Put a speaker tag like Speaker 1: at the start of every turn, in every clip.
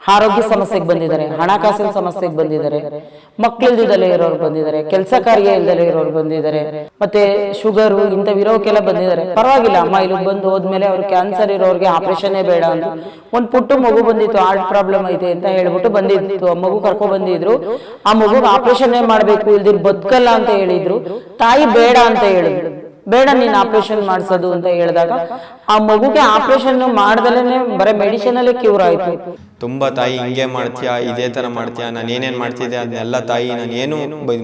Speaker 1: ಆರೋಗ್ಯ ಸಮಸ್ಯೆಗೆ ಬಂದಿದ್ದಾರೆ, ಹಣಕಾಸಿನ ಸಮಸ್ಯೆಗೆ ಬಂದಿದ್ದಾರೆ ಮಕ್ಕಳಿಲ್ದಲೇ ಇರೋರು ಬಂದಿದ್ದಾರೆ, ಕೆಲಸ ಕಾರ್ಯ ಇಲ್ದಲೇ ಇರೋರು ಬಂದಿದ್ದಾರೆ, ಮತ್ತೆ ಶುಗರು ಇಂಥವಿರೋಕೆಲ್ಲ ಬಂದಿದ್ದಾರೆ. ಪರವಾಗಿಲ್ಲ, ಅಮ್ಮ ಇಲ್ಲಿ ಬಂದು ಹೋದ್ಮೇಲೆ ಅವ್ರು ಕ್ಯಾನ್ಸರ್ ಇರೋರಿಗೆ ಆಪರೇಷನ್ನೇ ಬೇಡ ಅಂತ. ಒಂದ್ ಪುಟ್ಟು ಮಗು ಬಂದಿತ್ತು ಹಾರ್ಟ್ ಪ್ರಾಬ್ಲಮ್ ಐತೆ ಅಂತ ಹೇಳ್ಬಿಟ್ಟು ಬಂದಿತ್ತು. ಆ ಮಗು ಕರ್ಕೊ ಬಂದಿದ್ರು. ಆ ಮಗುಗೆ ಆಪರೇಷನ್ನೇ ಮಾಡ್ಬೇಕು ಇಲ್ದಿರ್ ಬದುಕಲ್ಲ ಅಂತ ಹೇಳಿದ್ರು. ತಾಯಿ ಬೇಡ ಅಂತ ಹೇಳಿದ್ರು. ಬೇಡ ನೀನು ಆಪರೇಷನ್ ಮಾಡಿಸೋದು ಅಂತ ಹೇಳಿದಾಗ ಆ ಮಗುಗೆ ಆಪರೇಷನ್ ಮಾಡ್ದಲೇ ಬರೀ ಮೆಡಿಸಿನ್ ಅಲ್ಲೇ ಕ್ಯೂರ್ ಆಯ್ತು.
Speaker 2: ತುಂಬಾ ತಾಯಿ ಹಿಂಗೆ ಮಾಡ್ತೀಯಾ? ಇದೇ ತರ ಮಾಡ್ತೀಯಾ? ನಾನು ಏನೇನ್ ಮಾಡ್ತಿದ್ದೆ? ಅದನ್ನೆಲ್ಲ ತಾಯಿ ನಾನು ಏನು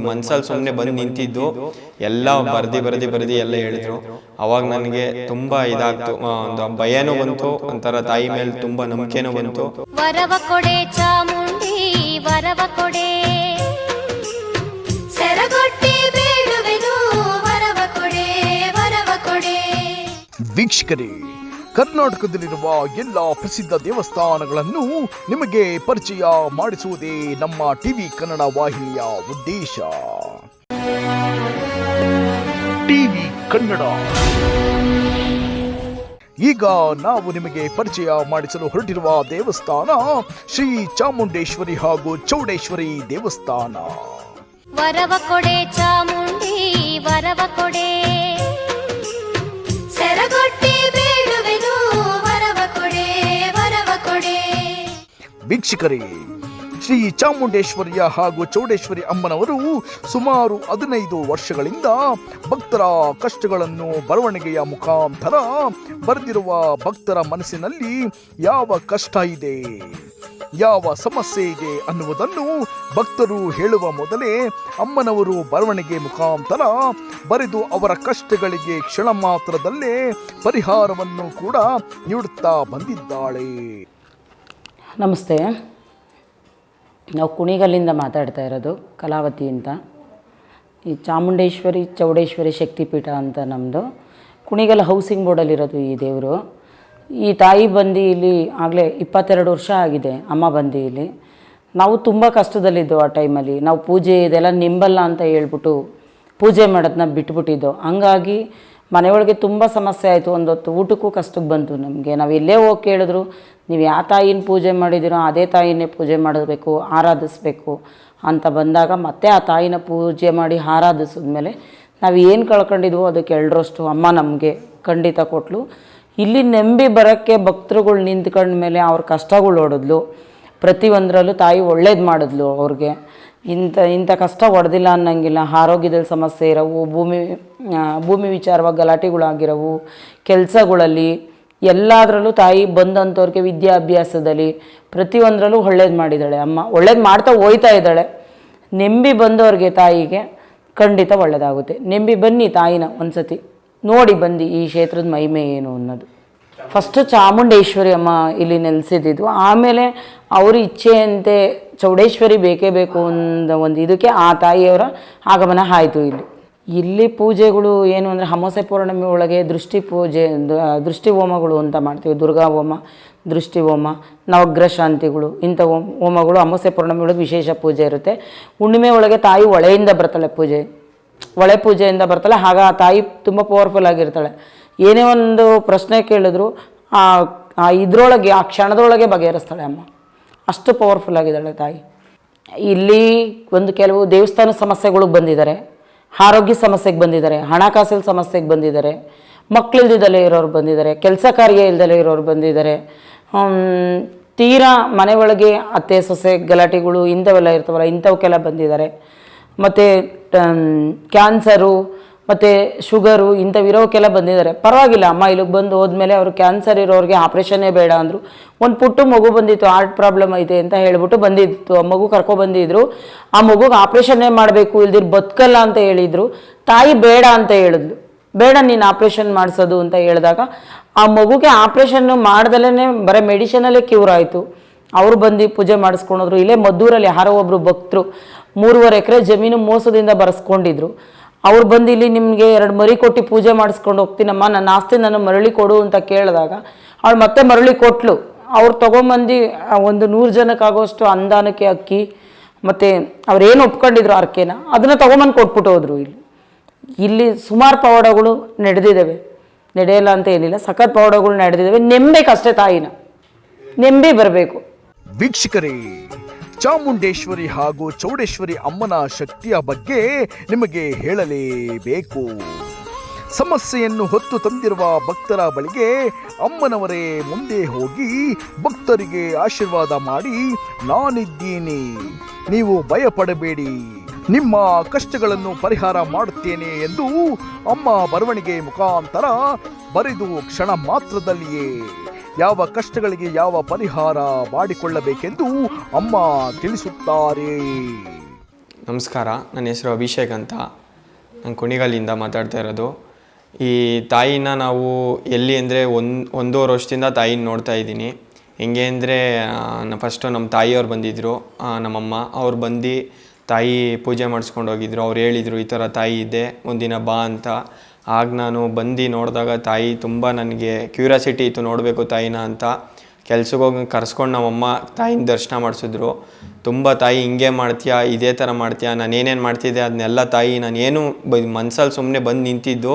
Speaker 2: ಮನ್ಸಲ್ಲಿ ಸುಮ್ಮನೆ ಬಂದು ನಿಂತಿದ್ದು ಎಲ್ಲ ಬರ್ದಿ ಬರ್ದಿ ಬರ್ದಿ ಎಲ್ಲ ಹೇಳಿದ್ರು. ಅವಾಗ ನನಗೆ ತುಂಬಾ ಇದಾಗ್ತು. ಒಂದು ಭಯನೂ ಬಂತು ಒಂಥರ ತಾಯಿ ಮೇಲೆ ತುಂಬಾ ನಂಬಿಕೆನೂ ಬಂತು.
Speaker 3: ವರವ ಕೊಡೆ ಚಾಮುಂಡಿ ವರವ ಕೊಡೆ
Speaker 4: ವೀಕ್ಷಕರೇ, ಕರ್ನಾಟಕದಲ್ಲಿರುವ ಎಲ್ಲ ಪ್ರಸಿದ್ಧ ದೇವಸ್ಥಾನಗಳನ್ನು ನಿಮಗೆ ಪರಿಚಯ ಮಾಡಿಸುವುದೇ ನಮ್ಮ ಟಿವಿ ಕನ್ನಡ ವಾಹಿನಿಯ ಉದ್ದೇಶ. ಟಿವಿ ಕನ್ನಡ. ಈಗ ನಾವು ನಿಮಗೆ ಪರಿಚಯ ಮಾಡಿಸಲು ಹೊರಟಿರುವ ದೇವಸ್ಥಾನ ಶ್ರೀ ಚಾಮುಂಡೇಶ್ವರಿ ಹಾಗೂ ಚೌಡೇಶ್ವರಿ ದೇವಸ್ಥಾನ.
Speaker 3: ವರವ ಕೊಡೆ ಚಾಮುಂಡಿ, ವರವ ಕೊಡೆ
Speaker 4: ವೀಕ್ಷಕರೇ, ಶ್ರೀ ಚಾಮುಂಡೇಶ್ವರಿಯ ಹಾಗೂ ಚೌಡೇಶ್ವರಿ ಅಮ್ಮನವರು ಸುಮಾರು ಹದಿನೈದು ವರ್ಷಗಳಿಂದ ಭಕ್ತರ ಕಷ್ಟಗಳನ್ನು ಬರವಣಿಗೆಯ ಮುಖಾಂತರ ಬರೆದಿರುವ ಭಕ್ತರ ಮನಸ್ಸಿನಲ್ಲಿ ಯಾವ ಕಷ್ಟ ಇದೆ, ಯಾವ ಸಮಸ್ಯೆ ಇದೆ ಅನ್ನುವುದನ್ನು ಭಕ್ತರು ಹೇಳುವ ಮೊದಲೇ ಅಮ್ಮನವರು ಬರವಣಿಗೆ ಮುಖಾಂತರ ಬರೆದು ಅವರ ಕಷ್ಟಗಳಿಗೆ ಕ್ಷಣ ಮಾತ್ರದಲ್ಲೇ ಪರಿಹಾರವನ್ನು ಕೂಡ ನೀಡುತ್ತಾ ಬಂದಿದ್ದಾಳೆ.
Speaker 1: ನಮಸ್ತೆ. ನಾವು ಕುಣಿಗಲ್ಲಿಂದ ಮಾತಾಡ್ತಾ ಇರೋದು ಕಲಾವತಿ ಅಂತ. ಈ ಚಾಮುಂಡೇಶ್ವರಿ ಚೌಡೇಶ್ವರಿ ಶಕ್ತಿಪೀಠ ಅಂತ ನಮ್ಮದು ಕುಣಿಗಲ್ ಹೌಸಿಂಗ್ ಬೋರ್ಡಲ್ಲಿರೋದು ಈ ದೇವರು. ಈ ತಾಯಿ ಬಂದಿ ಇಲ್ಲಿ ಆಗಲೇ ಇಪ್ಪತ್ತೆರಡು ವರ್ಷ ಆಗಿದೆ ಅಮ್ಮ ಬಂದಿ ಇಲ್ಲಿ. ನಾವು ತುಂಬ ಕಷ್ಟದಲ್ಲಿದ್ದೆವು ಆ ಟೈಮಲ್ಲಿ ನಾವು ಪೂಜೆ ಇದೆಲ್ಲ ನಿಂಬಲ್ಲ ಅಂತ ಹೇಳ್ಬಿಟ್ಟು ಪೂಜೆ ಮಾಡೋದನ್ನ ಬಿಟ್ಬಿಟ್ಟಿದ್ದೋ. ಹಂಗಾಗಿ ಮನೆಯೊಳಗೆ ತುಂಬ ಸಮಸ್ಯೆ ಆಯಿತು. ಒಂದೊತ್ತು ಊಟಕ್ಕೂ ಕಷ್ಟಕ್ಕೆ ಬಂತು. ನಮಗೆ ನಾವು ಇಲ್ಲೇ ಹೋಗಿ ಕೇಳಿದ್ರು, ನೀವು ಯಾವ ತಾಯಿನ ಪೂಜೆ ಮಾಡಿದ್ದೀರೋ ಅದೇ ತಾಯಿನೇ ಪೂಜೆ ಮಾಡಬೇಕು ಆರಾಧಿಸ್ಬೇಕು ಅಂತ ಬಂದಾಗ ಮತ್ತೆ ಆ ತಾಯಿನ ಪೂಜೆ ಮಾಡಿ ಆರಾಧಿಸಿದ್ಮೇಲೆ ನಾವು ಏನು ಕಳ್ಕೊಂಡಿದ್ವೋ ಅದಕ್ಕೆ ಎರಡರಷ್ಟು ಅಮ್ಮ ನಮಗೆ ಖಂಡಿತ ಕೊಟ್ಲು. ಇಲ್ಲಿ ನಂಬಿ ಬರೋಕ್ಕೆ ಭಕ್ತರುಗಳು ನಿಂತ್ಕೊಂಡ್ಮೇಲೆ ಅವ್ರ ಕಷ್ಟಗಳು ಓಡಿದ್ಲು. ಪ್ರತಿಯೊಂದರಲ್ಲೂ ತಾಯಿ ಒಳ್ಳೇದು ಮಾಡಿದ್ಲು ಅವ್ರಿಗೆ. ಇಂಥ ಇಂಥ ಕಷ್ಟ ಹೊಡೆದಿಲ್ಲ ಅನ್ನಂಗಿಲ್ಲ. ಆರೋಗ್ಯದಲ್ಲಿ ಸಮಸ್ಯೆ ಇರವು, ಭೂಮಿ ಭೂಮಿ ವಿಚಾರವಾಗಿ ಗಲಾಟೆಗಳಾಗಿರವು, ಕೆಲಸಗಳಲ್ಲಿ ಎಲ್ಲದರಲ್ಲೂ ತಾಯಿ ಬಂದಂಥವ್ರಿಗೆ ವಿದ್ಯಾಭ್ಯಾಸದಲ್ಲಿ ಪ್ರತಿಯೊಂದರಲ್ಲೂ ಒಳ್ಳೇದು ಮಾಡಿದ್ದಾಳೆ. ಅಮ್ಮ ಒಳ್ಳೇದು ಮಾಡ್ತಾ ಹೋಯ್ತಾ ಇದ್ದಾಳೆ. ನೆಂಬಿ ಬಂದವ್ರಿಗೆ ತಾಯಿಗೆ ಖಂಡಿತ ಒಳ್ಳೆಯದಾಗುತ್ತೆ ನೆಂಬಿ ಬನ್ನಿ ತಾಯಿನ ಒಂದ್ಸತಿ. ನೋಡಿ ಬಂದು ಈ ಕ್ಷೇತ್ರದ ಮಹಿಮೆ ಏನು ಅನ್ನೋದು. ಫಸ್ಟು ಚಾಮುಂಡೇಶ್ವರಿ ಅಮ್ಮ ಇಲ್ಲಿ ನೆಲೆಸಿದ್ದು ಆಮೇಲೆ ಅವ್ರ ಇಚ್ಛೆಯಂತೆ ಚೌಡೇಶ್ವರಿ ಬೇಕೇ ಬೇಕು ಒಂದು ಒಂದು ಇದಕ್ಕೆ ಆ ತಾಯಿಯವರ ಆಗಮನ ಆಯಿತು ಇಲ್ಲಿ. ಇಲ್ಲಿ ಪೂಜೆಗಳು ಏನು ಅಂದರೆ ಅಮಾವಾಸ್ಯೆ ಪೌರ್ಣಮಿ ಒಳಗೆ ದೃಷ್ಟಿ ಪೂಜೆ ದೃಷ್ಟಿ ಹೋಮಗಳು ಅಂತ ಮಾಡ್ತೀವಿ. ದುರ್ಗಾ ಹೋಮ, ದೃಷ್ಟಿ ಹೋಮ, ನವಗ್ರಹ ಶಾಂತಿಗಳು ಇಂಥ ಹೋಮ, ಹೋಮಗಳು ಅಮಾಸೆ ಪೌರ್ಣಮಿ ಒಳಗೆ ವಿಶೇಷ ಪೂಜೆ ಇರುತ್ತೆ. ಹುಣ್ಣಿಮೆ ಒಳಗೆ ತಾಯಿ ಒಳೆಯಿಂದ ಬರ್ತಾಳೆ ಪೂಜೆ. ಒಳೆ ಪೂಜೆಯಿಂದ ಬರ್ತಾಳೆ, ಆಗ ಆ ತಾಯಿ ತುಂಬ ಪವರ್ಫುಲ್ ಆಗಿರ್ತಾಳೆ. ಏನೇ ಒಂದು ಪ್ರಶ್ನೆ ಕೇಳಿದ್ರು ಆ ಇದ್ರೊಳಗೆ, ಆ ಕ್ಷಣದೊಳಗೆ ಬಗೆಹರಿಸ್ತಾಳೆ ಅಮ್ಮ. ಅಷ್ಟು ಪವರ್ಫುಲ್ ಆಗಿದ್ದಾಳೆ ತಾಯಿ. ಇಲ್ಲಿ ಒಂದು ಕೆಲವು ದೇವಸ್ಥಾನ ಸಮಸ್ಯೆಗಳಿಗೆ ಬಂದಿದ್ದಾರೆ. ಆರೋಗ್ಯ ಸಮಸ್ಯೆಗೆ ಬಂದಿದ್ದಾರೆ. ಹಣಕಾಸಿನ ಸಮಸ್ಯೆಗೆ ಬಂದಿದ್ದಾರೆ. ಮಕ್ಕಳಿಲ್ದಲೇ ಇರೋರು ಬಂದಿದ್ದಾರೆ. ಕೆಲಸ ಕಾರ್ಯ ಇಲ್ದಲೇ ಇರೋರು ಬಂದಿದ್ದಾರೆ. ತೀರಾ ಮನೆ ಒಳಗೆ ಅತ್ತೆ, ಸೊಸೆ ಗಲಾಟೆಗಳು ಇಂಥವೆಲ್ಲ ಇರ್ತವಲ್ಲ, ಇಂಥವಕ್ಕೆಲ್ಲ ಬಂದಿದ್ದಾರೆ. ಮತ್ತು ಕ್ಯಾನ್ಸರು ಮತ್ತು ಶುಗರು ಇಂಥವಿರೋಕ್ಕೆಲ್ಲ ಬಂದಿದ್ದಾರೆ. ಪರವಾಗಿಲ್ಲ ಅಮ್ಮ, ಇಲ್ಲಿಗೆ ಬಂದು ಹೋದ್ಮೇಲೆ ಅವರು ಕ್ಯಾನ್ಸರ್ ಇರೋರಿಗೆ ಆಪ್ರೇಷನ್ನೇ ಬೇಡ ಅಂದರು. ಒಂದು ಪುಟ್ಟು ಮಗು ಬಂದಿತ್ತು ಹಾರ್ಟ್ ಪ್ರಾಬ್ಲಮ್ ಐತೆ ಅಂತ ಹೇಳಿಬಿಟ್ಟು ಬಂದಿತ್ತು. ಆ ಮಗು ಕರ್ಕೊಬಂದಿದ್ರು ಆ ಮಗುಗೆ ಆಪ್ರೇಷನ್ನೇ ಮಾಡಬೇಕು, ಇಲ್ದಿರು ಬದುಕಲ್ಲ ಅಂತ ಹೇಳಿದರು. ತಾಯಿ ಬೇಡ ಅಂತ ಹೇಳಿದ್ಲು. ಬೇಡ ನೀನು ಆಪ್ರೇಷನ್ ಮಾಡಿಸೋದು ಅಂತ ಹೇಳಿದಾಗ ಆ ಮಗುಗೆ ಆಪ್ರೇಷನ್ನು ಮಾಡ್ದಲೇ ಬರೀ ಮೆಡಿಷನಲ್ಲೇ ಕ್ಯೂರ್ ಆಯಿತು. ಅವರು ಬಂದು ಪೂಜೆ ಮಾಡಿಸ್ಕೊಂಡೋದ್ರು. ಇಲ್ಲೇ ಮದ್ದೂರಲ್ಲಿ ಯಾರೋ ಒಬ್ಬರು ಭಕ್ತರು ಮೂರುವರೆ ಎಕರೆ ಜಮೀನು ಮೋಸದಿಂದ ಬರೆಸ್ಕೊಂಡಿದ್ರು. ಅವ್ರು ಬಂದು ಇಲ್ಲಿ ನಿಮಗೆ ಎರಡು ಮರಿ ಕೊಟ್ಟು ಪೂಜೆ ಮಾಡಿಸ್ಕೊಂಡು ಹೋಗ್ತೀನಮ್ಮ, ನನ್ನ ಆಸ್ತಿ ನಾನು ಮರಳಿ ಕೊಡು ಅಂತ ಕೇಳಿದಾಗ ಅವಳು ಮತ್ತೆ ಮರಳಿ ಕೊಟ್ಟಲು ಅವ್ರು ತೊಗೊಂಬಂದು ಒಂದು ನೂರು ಜನಕ್ಕಾಗೋಷ್ಟು ಅಂದಾನಕ್ಕೆ ಅಕ್ಕಿ, ಮತ್ತು ಅವ್ರೇನು ಒಪ್ಕೊಂಡಿದ್ರು ಅರ್ಕೆನ, ಅದನ್ನು ತೊಗೊಂಬಂದು ಕೊಟ್ಬಿಟ್ಟು ಹೋದರು ಇಲ್ಲಿ. ಇಲ್ಲಿ ಸುಮಾರು ಪವಾಡಗಳು ನಡೆದಿದ್ದಾವೆ. ನಡೆಯಲ್ಲ ಅಂತ ಏನಿಲ್ಲ, ಸಖತ್ ಪವಾಡಗಳು ನಡೆದಿದ್ದಾವೆ. ನೆಂಬೇಕಷ್ಟೇ ತಾಯಿನ. ನೆಂಬಿ ಬರಬೇಕು.
Speaker 4: ವೀಕ್ಷಕರೇ ಚಾಮುಂಡೇಶ್ವರಿ ಹಾಗೂ ಚೌಡೇಶ್ವರಿ ಅಮ್ಮನ ಶಕ್ತಿಯ ಬಗ್ಗೆ ನಿಮಗೆ ಹೇಳಲೇಬೇಕು. ಸಮಸ್ಯೆಯನ್ನು ಹೊತ್ತು ತಂದಿರುವ ಭಕ್ತರ ಬಳಿಗೆ ಅಮ್ಮನವರೇ ಮುಂದೆ ಹೋಗಿ ಭಕ್ತರಿಗೆ ಆಶೀರ್ವಾದ ಮಾಡಿ, ನಾನಿದ್ದೀನಿ, ನೀವು ಭಯಪಡಬೇಡಿ, ನಿಮ್ಮ ಕಷ್ಟಗಳನ್ನು ಪರಿಹಾರ ಮಾಡುತ್ತೇನೆ ಎಂದು ಅಮ್ಮ ಬರವಣಿಗೆ ಮುಖಾಂತರ ಬರೆದು ಕ್ಷಣ ಮಾತ್ರದಲ್ಲಿಯೇ ಯಾವ ಕಷ್ಟಗಳಿಗೆ ಯಾವ ಪರಿಹಾರ ಮಾಡಿಕೊಳ್ಳಬೇಕೆಂದು ಅಮ್ಮ ತಿಳಿಸುತ್ತಾರೆ.
Speaker 2: ನಮಸ್ಕಾರ, ನನ್ನ ಹೆಸರು ಅಭಿಷೇಕ್ ಅಂತ. ನಾನು ಕುಣಿಗಲ್ಲಿಂದ ಮಾತಾಡ್ತಾ ಇರೋದು. ಈ ತಾಯಿನ ನಾವು ಎಲ್ಲಿ ಅಂದರೆ ಒಂದು, ಒಂದೂವರೆ ವರ್ಷದಿಂದ ತಾಯಿನ ನೋಡ್ತಾ ಇದ್ದೀನಿ. ಹೆಂಗೆ ಅಂದರೆ ಫಸ್ಟು ನಮ್ಮ ತಾಯಿಯವ್ರು ಬಂದಿದ್ದರು ನಮ್ಮಮ್ಮ. ಅವ್ರು ಬಂದು ತಾಯಿ ಪೂಜೆ ಮಾಡಿಸ್ಕೊಂಡು ಹೋಗಿದ್ರು. ಅವ್ರು ಹೇಳಿದರು, ಈ ಥರ ತಾಯಿ ಇದೆ, ಒಂದಿನ ಬಾ ಅಂತ. ಆಗ ನಾನು ಬಂದು ನೋಡಿದಾಗ ತಾಯಿ ತುಂಬ ನನಗೆ ಕ್ಯೂರಿಯಾಸಿಟಿ ಇತ್ತು ನೋಡಬೇಕು ತಾಯಿನ ಅಂತ. ಕೆಲ್ಸಕ್ಕೆ ಹೋಗಿ ಕರ್ಸ್ಕೊಂಡು ನಮ್ಮಮ್ಮ ತಾಯಿನ ದರ್ಶನ ಮಾಡಿಸಿದ್ರು. ತುಂಬ ತಾಯಿ ಹಿಂಗೆ ಮಾಡ್ತೀಯಾ ಇದೇ ಥರ ಮಾಡ್ತೀಯಾ ನಾನು ಏನೇನು ಮಾಡ್ತಿದ್ದೆ ಅದನ್ನೆಲ್ಲ ತಾಯಿ ನಾನು ಏನು ಬ ಮನ್ಸಲ್ಲಿ ಸುಮ್ಮನೆ ಬಂದು ನಿಂತಿದ್ದು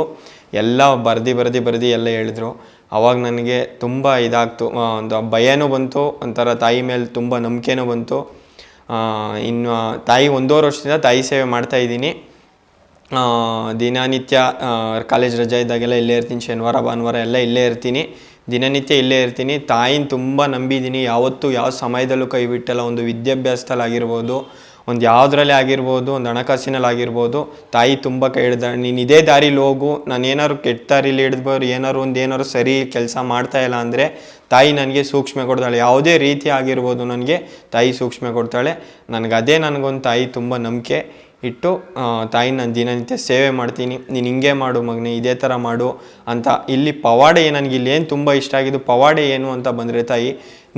Speaker 2: ಎಲ್ಲ ಬರ್ದು ಬರ್ದು ಬರ್ದು ಎಲ್ಲ ಹೇಳಿದ್ರು. ಅವಾಗ ನನಗೆ ತುಂಬ ಇದಾಗ್ತು ಒಂದು ಭಯನೂ ಬಂತು ಒಂಥರ ತಾಯಿ ಮೇಲೆ ತುಂಬ ನಂಬಿಕೆನೂ ಬಂತು. ಇನ್ನು ತಾಯಿ ಒಂದೂವರೆ ವರ್ಷದಿಂದ ತಾಯಿ ಸೇವೆ ಮಾಡ್ತಾ ಇದ್ದೀನಿ. ಆ, ದಿನನಿತ್ಯ ಕಾಲೇಜ್ ರಜೆ ಇದ್ದಾಗೆಲ್ಲ ಇಲ್ಲೇ ಇರ್ತೀನಿ, ಶನಿವಾರ, ಭಾನುವಾರ ಎಲ್ಲ ಇಲ್ಲೇ ಇರ್ತೀನಿ. ದಿನನಿತ್ಯ ಇಲ್ಲೇ ಇರ್ತೀನಿ. ತಾಯಿನ ತುಂಬ ನಂಬಿದ್ದೀನಿ. ಯಾವತ್ತೂ ಯಾವ ಸಮಯದಲ್ಲೂ ಕೈ ಬಿಟ್ಟಲ್ಲ. ಒಂದು ವಿದ್ಯಾಭ್ಯಾಸದಲ್ಲಿ ಒಂದು ಯಾವುದ್ರಲ್ಲೇ ಆಗಿರ್ಬೋದು, ಒಂದು ಹಣಕಾಸಿನಲ್ಲಿ ಆಗಿರ್ಬೋದು ತಾಯಿ ತುಂಬ ಕೈ ಹಿಡ್ದ, ನೀನು ಇದೇ ದಾರಿಲಿ ಹೋಗು. ನಾನು ಏನಾದ್ರು ಕೆಟ್ಟ ದಾರಿಲಿ ಹಿಡಿದ್ಬೋದು ಏನಾದ್ರು ಒಂದು ಏನಾದ್ರು ಸರಿ ಕೆಲಸ ಮಾಡ್ತಾ ಇಲ್ಲ ಅಂದರೆ ತಾಯಿ ನನಗೆ ಸೂಕ್ಷ್ಮೆ ಕೊಡ್ತಾಳೆ. ಯಾವುದೇ ರೀತಿ ಆಗಿರ್ಬೋದು ನನಗೆ ತಾಯಿ ಸೂಕ್ಷ್ಮೆ ಕೊಡ್ತಾಳೆ. ನನಗೆ ಅದೇ ನನಗೊಂದು ತಾಯಿ ತುಂಬ ನಂಬಿಕೆ. ಇಟ್ಟು ತಾಯಿ ನಾನು ದಿನನಿತ್ಯ ಸೇವೆ ಮಾಡ್ತೀನಿ. ನೀನು ಹಿಂಗೆ ಮಾಡು ಮಗನೇ, ಇದೇ ಥರ ಮಾಡು ಅಂತ. ಇಲ್ಲಿ ಪವಾಡೆ ನನಗೆ ಇಲ್ಲಿ ಏನು ತುಂಬ ಇಷ್ಟ ಆಗಿದ್ದು ಪವಾಡೆ ಏನು ಅಂತ ಬಂದರೆ, ತಾಯಿ,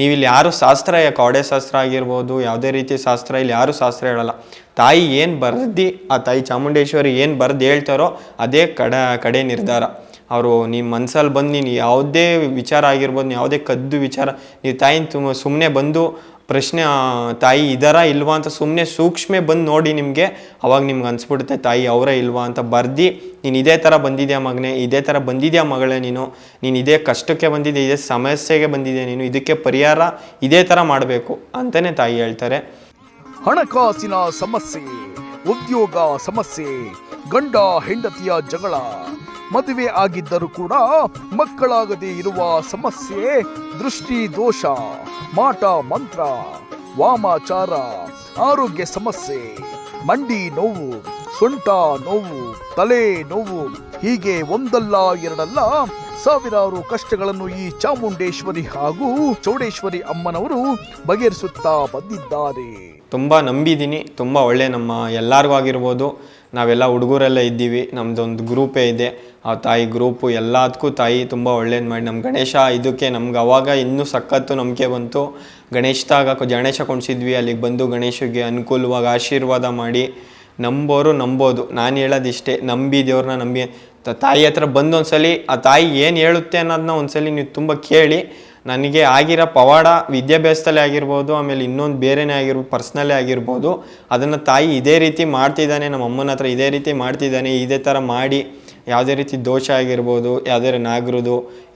Speaker 2: ನೀವಿಲ್ಲಿ ಯಾರು ಶಾಸ್ತ್ರ ಕವಡೆ ಶಾಸ್ತ್ರ ಆಗಿರ್ಬೋದು, ಯಾವುದೇ ರೀತಿ ಶಾಸ್ತ್ರ, ಇಲ್ಲಿ ಯಾರು ಶಾಸ್ತ್ರ ಹೇಳಲ್ಲ. ತಾಯಿ ಏನು ಬರ್ದು, ಆ ತಾಯಿ ಚಾಮುಂಡೇಶ್ವರಿ ಏನು ಬರ್ದು ಹೇಳ್ತಾರೋ, ಅದೇ ಕಡ, ಕಡೆ ನಿರ್ಧಾರ. ಅವರು ನಿಮ್ಮ ಮನ್ಸಲ್ಲಿ ಬಂದು, ನೀನು ಯಾವುದೇ ವಿಚಾರ ಆಗಿರ್ಬೋದು ಯಾವುದೇ ಕದ್ದು ವಿಚಾರ, ನೀವು ತಾಯಿನ ತುಂಬ ಸುಮ್ಮನೆ ಬಂದು ಪ್ರಶ್ನೆ ತಾಯಿ ಇದರ ಇಲ್ವಾ ಅಂತ ಸುಮ್ಮನೆ ಸೂಕ್ಷ್ಮೆ ಬಂದು ನೋಡಿ ನಿಮಗೆ, ಅವಾಗ ನಿಮ್ಗೆ ಅನಿಸ್ಬಿಡುತ್ತೆ, ತಾಯಿ ಅವರೇ ಇಲ್ವಾ ಅಂತ ಬರ್ದು, ನೀನು ಇದೇ ಥರ ಬಂದಿದ್ಯಾ ಮಗನೇ, ಇದೇ ಥರ ಬಂದಿದ್ಯಾ ಮಗಳೇ ನೀನು ನೀನು ಇದೇ ಕಷ್ಟಕ್ಕೆ ಬಂದಿದೆ ಇದೇ ಸಮಸ್ಯೆಗೆ ಬಂದಿದ್ಯಾ ನೀನು, ಇದಕ್ಕೆ ಪರಿಹಾರ ಇದೇ ಥರ ಮಾಡಬೇಕು ಅಂತಲೇ ತಾಯಿ ಹೇಳ್ತಾರೆ.
Speaker 4: ಹಣಕಾಸಿನ ಸಮಸ್ಯೆ, ಉದ್ಯೋಗ ಸಮಸ್ಯೆ, ಗಂಡ ಹೆಂಡತಿಯ ಜಗಳ ಮದುವೆ ಆಗಿದ್ದರೂ ಕೂಡ ಮಕ್ಕಳಾಗದೆ ಇರುವ ಸಮಸ್ಯೆ, ದೃಷ್ಟಿ, ದೋಷ, ಮಾಟ, ಮಂತ್ರ, ವಾಮಾಚಾರ, ಆರೋಗ್ಯ ಸಮಸ್ಯೆ, ಮಂಡಿ ನೋವು, ಸೊಂಟ ನೋವು, ತಲೆ ನೋವು, ಹೀಗೆ ಒಂದಲ್ಲ ಎರಡಲ್ಲ ಸಾವಿರಾರು ಕಷ್ಟಗಳನ್ನು ಈ ಚಾಮುಂಡೇಶ್ವರಿ ಹಾಗೂ ಚೌಡೇಶ್ವರಿ ಅಮ್ಮನವರು ಬಗೆಹರಿಸುತ್ತಾ ಬಂದಿದ್ದಾರೆ.
Speaker 2: ತುಂಬ ನಂಬಿದ್ದೀನಿ, ತುಂಬ ಒಳ್ಳೆ ನಮ್ಮ ಎಲ್ಲರಿಗೂ ಆಗಿರ್ಬೋದು. ನಾವೆಲ್ಲ ಹುಡುಗರೆಲ್ಲ ಇದ್ದೀವಿ ನಮ್ಮದೊಂದು ಗ್ರೂಪೇ ಇದೆ. ಆ ತಾಯಿ ಗ್ರೂಪು ಎಲ್ಲದಕ್ಕೂ ತಾಯಿ ತುಂಬ ಒಳ್ಳೇದು ಮಾಡಿ. ನಮ್ಮ ಗಣೇಶ ಇದಕ್ಕೆ ನಮ್ಗೆ ಅವಾಗ ಇನ್ನೂ ಸಖತ್ತು ನಂಬಿಕೆ ಬಂತು. ಗಣೇಶದಾಗ ಗಣೇಶ ಕೊಂಡ್ಸಿದ್ವಿ ಅಲ್ಲಿಗೆ ಬಂದು ಗಣೇಶಗೆ ಅನುಕೂಲವಾಗಿ ಆಶೀರ್ವಾದ ಮಾಡಿ. ನಂಬೋರು ನಂಬೋದು. ನಾನು ಹೇಳೋದಿಷ್ಟೇ, ನಂಬಿ ದೇವ್ರನ್ನ ನಂಬಿ. ತಾಯಿ ಹತ್ರ ಬಂದು ಒಂದ್ಸಲಿ ಆ ತಾಯಿ ಏನು ಹೇಳುತ್ತೆ ಅನ್ನೋದನ್ನ ಒಂದ್ಸಲಿ ನೀವು ತುಂಬ ಕೇಳಿ. ನನಗೆ ಆಗಿರೋ ಪವಾಡ ವಿದ್ಯಾಭ್ಯಾಸದಲ್ಲೇ ಆಗಿರ್ಬೋದು, ಆಮೇಲೆ ಇನ್ನೊಂದು ಬೇರೆನೇ ಆಗಿರ್ಬೋದು ಪರ್ಸ್ನಲ್ಲೇ ಆಗಿರ್ಬೋದು. ಅದನ್ನು ತಾಯಿ ಇದೇ ರೀತಿ ಮಾಡ್ತಿದ್ದಾನೆ ನಮ್ಮ ಅಮ್ಮನ ಹತ್ರ ಇದೇ ರೀತಿ ಮಾಡ್ತಿದ್ದಾನೆ, ಇದೇ ಥರ ಮಾಡಿ. ಯಾವುದೇ ರೀತಿ ದೋಷ ಆಗಿರ್ಬೋದು, ಯಾವುದೇ ನಾಗರದು,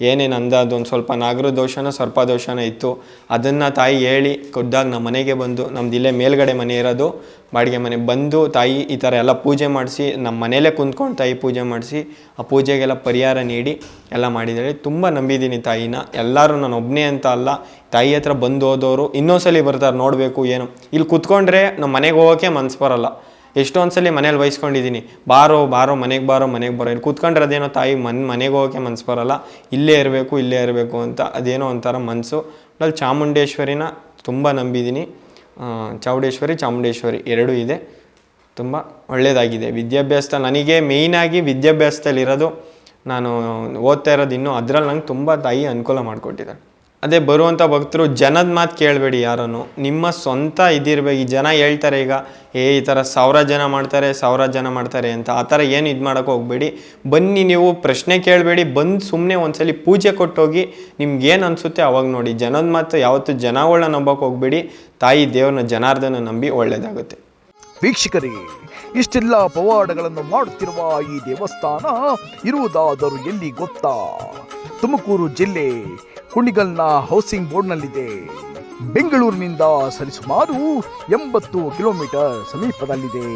Speaker 2: ಏನೇನು ಅಂದದ್ದು ಒಂದು ಸ್ವಲ್ಪ ನಾಗರ ದೋಷನೋ, ಸರ್ಪ ದೋಷನೋ ಇತ್ತು, ಅದನ್ನು ತಾಯಿ ಹೇಳಿ ಖುದ್ದಾಗ ನಮ್ಮ ಮನೆಗೆ ಬಂದು, ನಮ್ದು ಇಲ್ಲೇ ಮೇಲ್ಗಡೆ ಮನೆ ಇರೋದು, ಬಾಡಿಗೆ ಮನೆ ಬಂದು ತಾಯಿ ಈ ಥರ ಎಲ್ಲ ಪೂಜೆ ಮಾಡಿಸಿ ನಮ್ಮ ಮನೆಯಲ್ಲೇ ಕುಂತ್ಕೊಂಡು ತಾಯಿ ಪೂಜೆ ಮಾಡಿಸಿ, ಆ ಪೂಜೆಗೆಲ್ಲ ಪರಿಹಾರ ನೀಡಿ ಎಲ್ಲ ಮಾಡಿದ್ದಾರೆ. ತುಂಬ ನಂಬಿದ್ದೀನಿ ತಾಯಿನ. ಎಲ್ಲರೂ ನಾನು ಒಬ್ಬನೇ ಅಂತ ಅಲ್ಲ, ತಾಯಿ ಹತ್ರ ಬಂದು ಹೋದವರು ಇನ್ನೊಂದ್ಸಲಿ ಬರ್ತಾರೆ, ನೋಡಬೇಕು ಏನು. ಇಲ್ಲಿ ಕುತ್ಕೊಂಡ್ರೆ ನಮ್ಮ ಮನೆಗೆ ಹೋಗೋಕ್ಕೆ ಮನ್ಸು ಬರಲ್ಲ. ಎಷ್ಟೊಂದು ಸಲ ಮನೇಲಿ ವಹಿಸ್ಕೊಂಡಿದ್ದೀನಿ ಬಾರೋ ಬಾರೋ, ಮನೆಗೆ ಬಾರೋ ಮನೆಗೆ ಬಾರೋ. ಇಲ್ಲಿ ಕೂತ್ಕೊಂಡ್ರೆ ಅದೇನೋ ತಾಯಿ, ಮನ್, ಮನೆಗೆ ಹೋಗೋಕ್ಕೆ ಮನ್ಸು ಬರೋಲ್ಲ. ಇಲ್ಲೇ ಇರಬೇಕು ಇಲ್ಲೇ ಇರಬೇಕು ಅಂತ ಅದೇನೋ ಒಂಥರ ಮನಸ್ಸು ಅಲ್ಲಿ ಚಾಮುಂಡೇಶ್ವರಿನ ತುಂಬ ನಂಬಿದ್ದೀನಿ. ಚಾಮುಂಡೇಶ್ವರಿ ಚಾಮುಂಡೇಶ್ವರಿ ಎರಡೂ ಇದೆ. ತುಂಬ ಒಳ್ಳೆಯದಾಗಿದೆ ವಿದ್ಯಾಭ್ಯಾಸ ನನಗೆ ಮೇಯ್ನಾಗಿ ವಿದ್ಯಾಭ್ಯಾಸದಲ್ಲಿರೋದು ನಾನು ಓದ್ತಾ ಇರೋದು ಇನ್ನೂ ಅದರಲ್ಲಿ ನಂಗೆ ತುಂಬ ತಾಯಿ ಅನುಕೂಲ ಮಾಡಿಕೊಟ್ಟಿದ್ದಾರೆ ಅದೇ ಬರುವಂಥ ಭಕ್ತರು ಜನದ ಮಾತು ಕೇಳಬೇಡಿ ಯಾರನ್ನು. ನಿಮ್ಮ ಸ್ವಂತ ಇದಿರಬೇಕು. ಈ ಜನ ಹೇಳ್ತಾರೆ ಈಗ, ಏ, ಈ ಥರ ಸಾವಿರ ಜನ ಮಾಡ್ತಾರೆ, ಸಾವಿರ ಜನ ಮಾಡ್ತಾರೆ ಅಂತ. ಆ ಥರ ಏನು ಇದು ಮಾಡೋಕೆ ಹೋಗಬೇಡಿ. ಬನ್ನಿ ನೀವು ಪ್ರಶ್ನೆ ಕೇಳಬೇಡಿ. ಬಂದು ಸುಮ್ಮನೆ ಒಂದ್ಸಲಿ ಪೂಜೆ ಕೊಟ್ಟೋಗಿ ನಿಮ್ಗೇನು ಅನಿಸುತ್ತೆ ಅವಾಗ ನೋಡಿ. ಜನದ ಮಾತು ಯಾವತ್ತು ಜನಗಳನ್ನ ನಂಬೋಕೆ ಹೋಗಬೇಡಿ. ತಾಯಿ ದೇವ್ರನ್ನ ಜನಾರ್ದನ ನಂಬಿ ಒಳ್ಳೆಯದಾಗುತ್ತೆ
Speaker 4: ವೀಕ್ಷಕರಿಗೆ ಇಷ್ಟೆಲ್ಲ ಪವಾಡಗಳನ್ನು ಮಾಡುತ್ತಿರುವ ಈ ದೇವಸ್ಥಾನ ಇರುವುದಾದರೂ ಎಲ್ಲಿ ಗೊತ್ತಾ? ತುಮಕೂರು ಜಿಲ್ಲೆ ಕುಣಿಗಲ್ನ ಹೌಸಿಂಗ್ ಬೋರ್ಡ್ನಲ್ಲಿದೆ ಬೆಂಗಳೂರಿನಿಂದ ಸರಿಸುಮಾರು ಎಂಬತ್ತು ಕಿಲೋಮೀಟರ್ ಸಮೀಪದಲ್ಲಿದೆ.